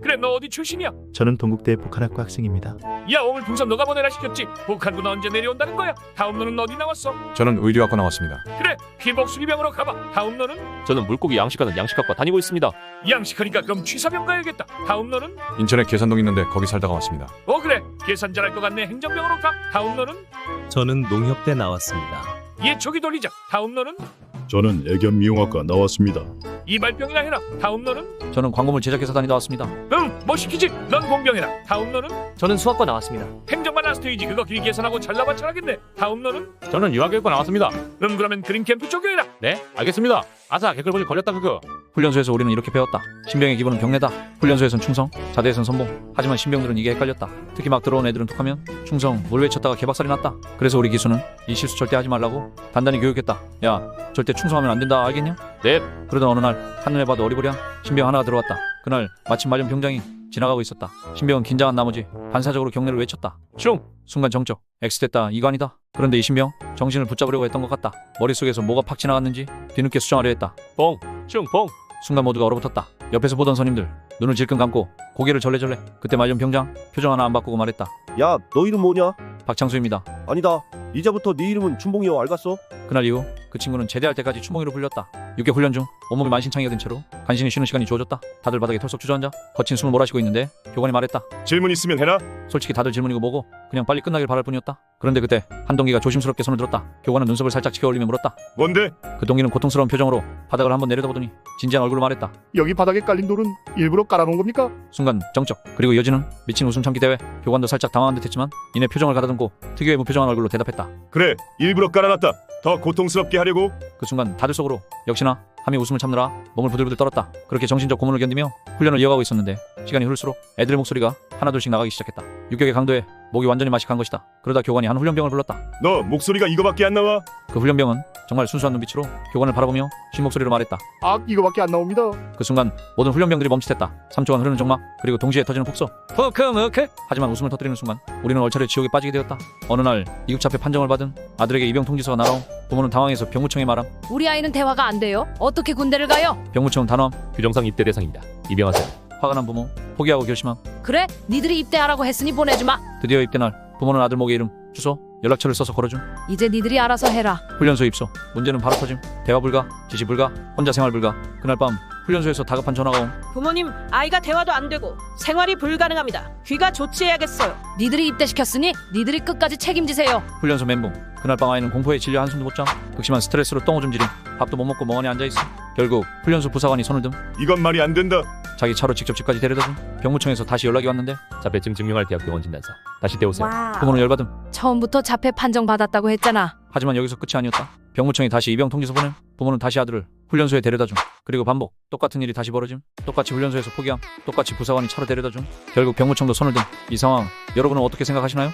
그래 너 어디 출신이야? 저는 동국대 북한학과 학생입니다. 야 오늘 동선 너가 보내라 시켰지. 북한군 언제 내려온다는 거야? 다음 너는 어디 나왔어? 저는 의료학과 나왔습니다. 그래 필복 수리병으로 가봐. 다음 너는 저는 물고기 양식하는 양식학과 다니고 있습니다. 양식하니까 그럼 취사병 가야겠다. 다음 너는 인천에 계산동 있는데 거기 살다가 왔습니다. 어 그래 계산 잘할 것 같네. 행정병으로 가. 다음 너는 저는 농협대 나왔습니다. 얘 조기 돌리자. 다음 너는 저는 애견 미용학과 나왔습니다. 이발병이나 해라. 다음 너는 저는 광고물 제작회사 다니다 왔습니다. 응, 뭐 시키지? 넌 공병해라. 다음 너는 저는 수학과 나왔습니다. 행정만 라스트이지 그거 길 계산하고 잘나봐 잘하겠네. 다음 너는 저는 유아교육과 나왔습니다. 음 그러면 그린 캠프 쪽에 해라. 네, 알겠습니다. 아사 개걸보지 걸렸다 그거. 훈련소에서 우리는 이렇게 배웠다. 신병의 기본은 경례다. 훈련소에선 충성, 자대에선 선봉. 하지만 신병들은 이게 헷갈렸다. 특히 막 들어온 애들은 툭하면 충성, 뭘 외쳤다가 개박살이 났다. 그래서 우리 기수는 이 실수 절대 하지 말라고 단단히 교육했다. 야, 절대 충성하면 안 된다. 알겠냐? 네. 그러던 어느 날 한눈에 봐도 어리버리한 신병 하나가 들어왔다. 그날 마침 말년 병장이 지나가고 있었다. 신병은 긴장한 나머지 반사적으로 경례를 외쳤다. 충! 순간 정적. 이거 아니다. 그런데 이 신병 정신을 붙잡으려고 했던 것 같다. 머릿속에서 뭐가 팍 지나갔는지 뒤늦게 수정하려 했다. 뻥! 충! 뻥! 순간 모두가 얼어붙었다. 옆에서 보던 선임들 눈을 질끈 감고 고개를 절레절레. 그때 말년 병장 표정 하나 안 바꾸고 말했다. 야, 너 이름 뭐냐? 박창수입니다. 아니다. 이제부터 네 이름은 춘봉이여 알겠어? 그날 이후 그 친구는 제대할 때까지 추몽이로 불렸다. 6개 훈련 중 온몸이 만신창이가 된 채로 간신히 쉬는 시간이 주어졌다. 다들 바닥에 털썩 주저앉아 거친 숨을 몰아쉬고 있는데 교관이 말했다. 질문 있으면 해라. 솔직히 다들 질문이고 뭐고 그냥 빨리 끝나길 바랄 뿐이었다. 그런데 그때 한 동기가 조심스럽게 손을 들었다. 교관은 눈썹을 살짝 치켜 올리며 물었다. 뭔데? 그 동기는 고통스러운 표정으로 바닥을 한번 내려다보더니 진지한 얼굴로 말했다. 여기 바닥에 깔린 돌은 일부러 깔아놓은 겁니까? 순간 정적 그리고 이어지는 미친 웃음 참기 대회 교관도 살짝 당황한 듯했지만 이내 표정을 가다듬고 특유의 무표정한 얼굴로 대답했다. 그래, 일부러 깔아놨다. 더 고통스럽게 하려고. 그 순간 다들 속으로 역시나 함이 웃음을 참느라 몸을 부들부들 떨었다. 그렇게 정신적 고문을 견디며 훈련을 이어가고 있었는데 시간이 흐를수록 애들의 목소리가 하나둘씩 나가기 시작했다. 육격의 강도에 목이 완전히 마식한 것이다. 그러다 교관이 한 훈련병을 불렀다. 너 목소리가 이거밖에 안 나와. 그 훈련병은 정말 순수한 눈빛으로 교관을 바라보며 쉰 목소리로 말했다. 아 이거밖에 안 나옵니다. 그 순간 모든 훈련병들이 멈칫했다. 3초간 흐르는 정막 그리고 동시에 터지는 폭소. 푸크무크. 하지만 웃음을 터뜨리는 순간 우리는 얼차례 지옥에 빠지게 되었다. 어느 날 이국차표 판정을 받은 아들에게 입영 통지서가 날아옴. 부모는 당황해서 병무청에 말함. 우리 아이는 대화가 안 돼요. 어떻게 군대를 가요? 병무청은 단호함. 규정상 입대 대상입니다. 입영하세요. 화가 난 부모 포기하고 결심함. 그래? 니들이 입대하라고 했으니 보내주마. 드디어 입대 날 부모는 아들 목에 이름, 주소, 연락처를 써서 걸어줌. 이제 니들이 알아서 해라. 훈련소 입소. 문제는 바로 터짐. 대화 불가, 지시 불가, 혼자 생활 불가. 그날 밤 훈련소에서 다급한 전화가 옴. 부모님, 아이가 대화도 안 되고 생활이 불가능합니다. 귀가 조치해야겠어요. 니들이 입대시켰으니 니들이 끝까지 책임지세요. 훈련소 멘붕. 그날 밤 아이는 공포에 질려 한숨도 못 잠. 극심한 스트레스로 똥오줌 지림. 밥도 못 먹고 멍하니 앉아 있어. 결국 훈련소 부사관이 손을 듦. 이건 말이 안 된다. 자기 차로 직접 집까지 데려다 줌. 병무청에서 다시 연락이 왔는데 자폐증 증명할 대학병원 진단서 다시 떼오세요. 부모는 열받음. 처음부터 자폐 판정 받았다고 했잖아. 하지만 여기서 끝이 아니었다. 병무청이 다시 입영 통지서 보냄. 부모는 다시 아들을 훈련소에 데려다 줌. 그리고 반복. 똑같은 일이 다시 벌어짐. 똑같이 훈련소에서 포기함. 똑같이 부사관이 차로 데려다 줌. 결국 병무청도 손을 든. 이 상황 여러분은 어떻게 생각하시나요?